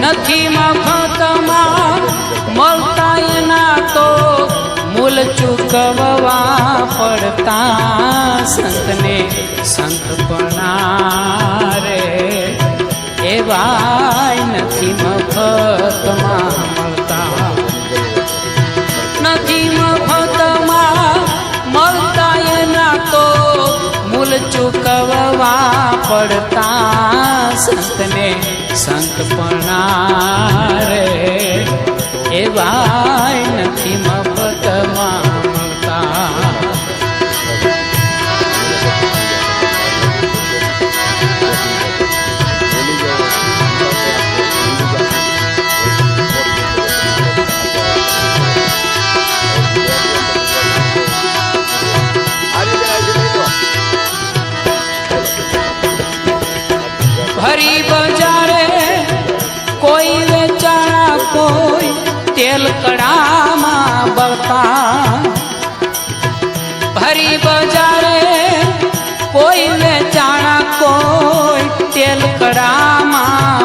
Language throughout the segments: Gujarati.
નથી મફતમાં મળતા એના તો મૂલ ચૂકવવા પડતા સંતને સંતપણા રે. એવાય નથી મફતમાં મળતા. નથી મફતમાં મળતા એના તો મૂલ ચૂકવવા પડતા સંતને સંતપણા રે એવાય નથી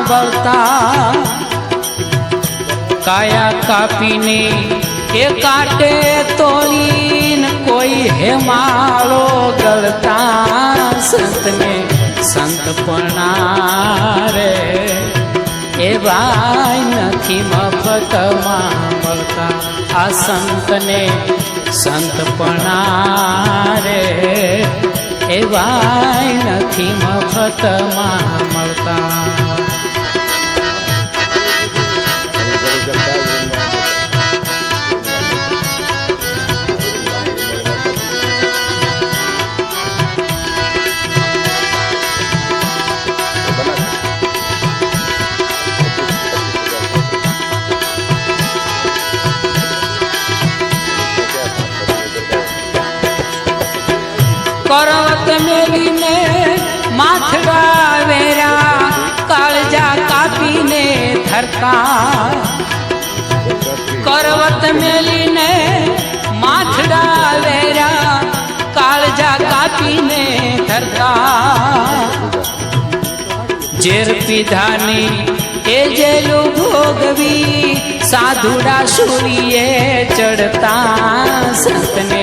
બળતા કાયા કાપીને એ કાટે તોડીને કોઈ હેમાળો ગળતા સંતને સંતપણા રે એ ભાઈ નથી મફતમાં મળતા આ સંતને સંતપણા રે એ ભાઈ નથી મફતમાં મળતા કરવત મેલીને માથડા વેરા કાળજા કાપીને ધરતા. કરવત મેલીને માથડા વેરા કાળજા કાપીને ધરતા. ઝેર પીધાની એ જેલું ભોગવી, સાધુડા સૂર્યે ચડતા. સંતને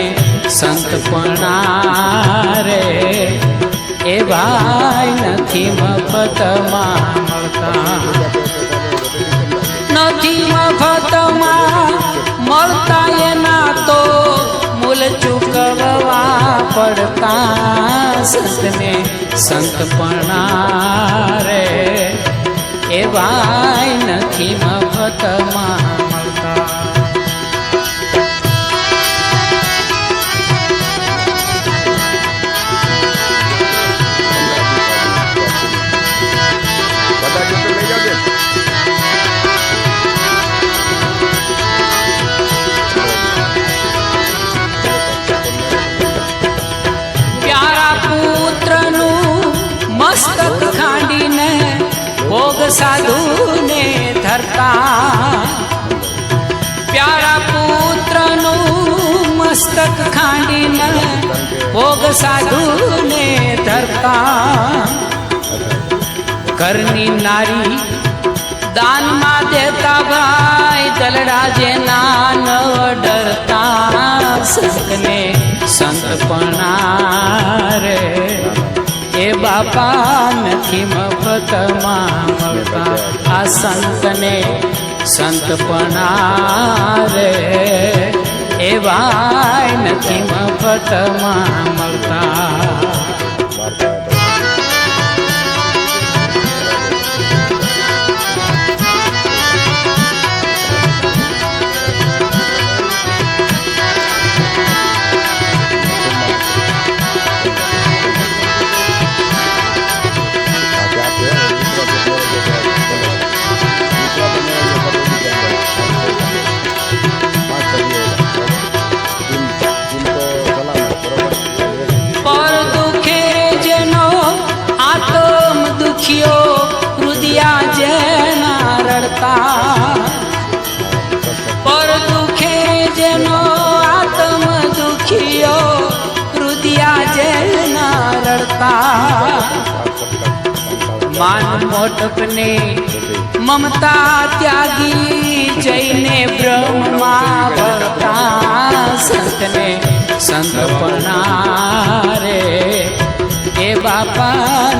સંતપણા રે એ ભાઈ નથી મફતમાં મળતા. નથી મફતમાં મળતા એના તો મૂલ ચૂકવવા પડતા સંતને. સંતપણા રે એ ભાઈ નથી મફતમાં સાધુને ધરતા. પ્યારા પુત્રનું મસ્તક ખાંડીને ભોગ સાધુને ધરતા. ઘરની નારી દાનમાં દેતા ભાઈ દલડા જેના ન ડરતા. સંતને સંતપણા રે એ બાપા મફતમાં મળતા આ સંતને સંતપણા રે એવા ભાઈ નથી મફતમાં મળતા. કરતા માન મોટકને મમતા ત્યાગી જઈને બ્રહ્મા ભક્તા સંતને સંત પણારે એ બાપા